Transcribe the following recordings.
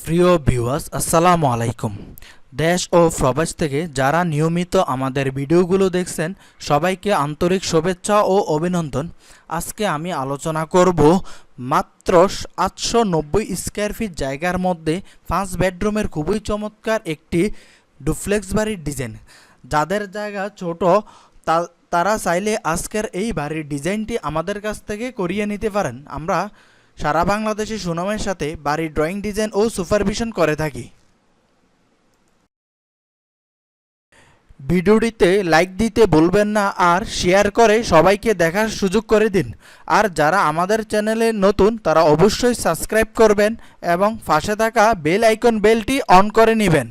প্রিয় ভিউয়ার্স, আসসালামু আলাইকুম। দেশ ও প্রবাস থেকে যারা নিয়মিত আমাদের ভিডিওগুলো দেখছেন, সবাইকে আন্তরিক শুভেচ্ছা ও অভিনন্দন। আজকে আমি আলোচনা করব মাত্র আটশো নব্বই স্কোয়ার ফিট জায়গার মধ্যে পাঁচ বেডরুমের খুবই চমৎকার একটি ডুপ্লেক্স বাড়ির ডিজাইন। যাদের জায়গা ছোট তারা চাইলে আজকের এই বাড়ির ডিজাইনটি আমাদের কাছ থেকে করিয়ে নিতে পারেন। আমরা সারা বাংলাদেশে সুনামের সাথে বাড়ির ড্রয়িং ডিজাইন ও সুপারভিশন করে থাকি। ভিডিওটিতে লাইক দিতে ভুলবেন না আর শেয়ার করে সবাইকে দেখার সুযোগ করে দিন। আর যারা আমাদের চ্যানেলে নতুন, তারা অবশ্যই সাবস্ক্রাইব করবেন এবং পাশে থাকা বেল আইকন বেলটি অন করে নেবেন।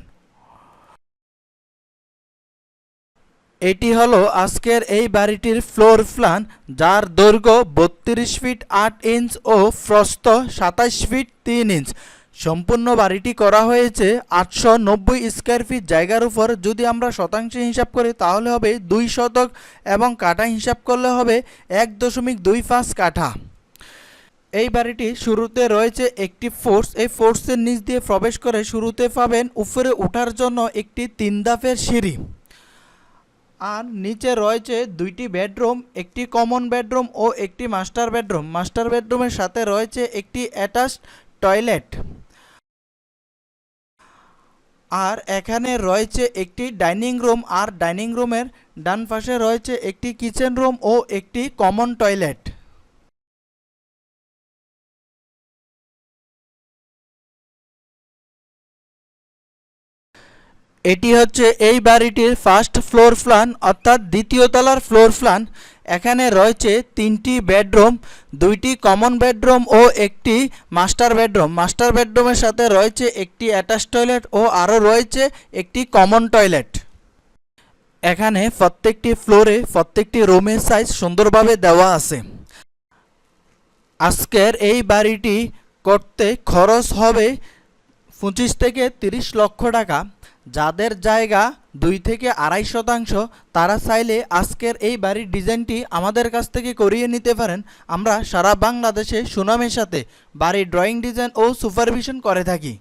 এটি হলো আজকের এই বাড়িটির ফ্লোর প্ল্যান, যার দৈর্ঘ্য বত্রিশ ফিট আট ইঞ্চ ও প্রস্থ সাতাশ ফিট তিন ইঞ্চ। সম্পূর্ণ বাড়িটি করা হয়েছে আটশো নব্বই স্কোয়ার ফিট জায়গার উপর। যদি আমরা শতাংশে হিসাব করি, তাহলে হবে দুই শতক এবং কাঠা হিসাব করলে হবে এক দশমিক দুই পাঁচ কাঠা। এই বাড়িটি শুরুতে রয়েছে একটি ফোর্স। এই ফোর্সের নিচ দিয়ে প্রবেশ করে শুরুতে পাবেন উপরে ওঠার জন্য একটি তিন ধাপের সিঁড়ি। আর নিচে রয়েছে দুইটি বেডরুম, একটি কমন বেডরুম ও একটি মাস্টার বেডরুম। মাস্টার বেডরুমের সাথে রয়েছে একটি অ্যাটাচ টয়লেট। আর এখানে রয়েছে একটি ডাইনিং রুম, আর ডাইনিং রুমের ডান পাশে রয়েছে একটি কিচেন রুম ও একটি কমন টয়লেট। এটি হচ্ছে এই বাড়িটির ফার্স্ট ফ্লোর প্ল্যান অর্থাৎ দ্বিতীয় তলার ফ্লোর প্ল্যান এখানে রয়েছে তিনটি বেডরুম দুইটি কমন বেডরুম ও একটি মাস্টার বেডরুম মাস্টার বেডরুমের সাথে রয়েছে একটি অ্যাটাচ টয়লেট ও আরও রয়েছে একটি কমন টয়লেট এখানে প্রত্যেকটি ফ্লোরে প্রত্যেকটি রুমের সাইজ সুন্দরভাবে দেওয়া আছে। আজকের এই বাড়িটি করতে খরচ হবে পঁচিশ থেকে তিরিশ লক্ষ টাকা। যাদের জায়গা দুই থেকে আড়াই শতাংশ, তারা চাইলে আজকের এই বাড়ির ডিজাইনটি আমাদের কাছ থেকে করিয়ে নিতে পারেন। আমরা সারা বাংলাদেশে সুনামের সাথে বাড়ির ড্রয়িং ডিজাইন ও সুপারভিশন করে থাকি।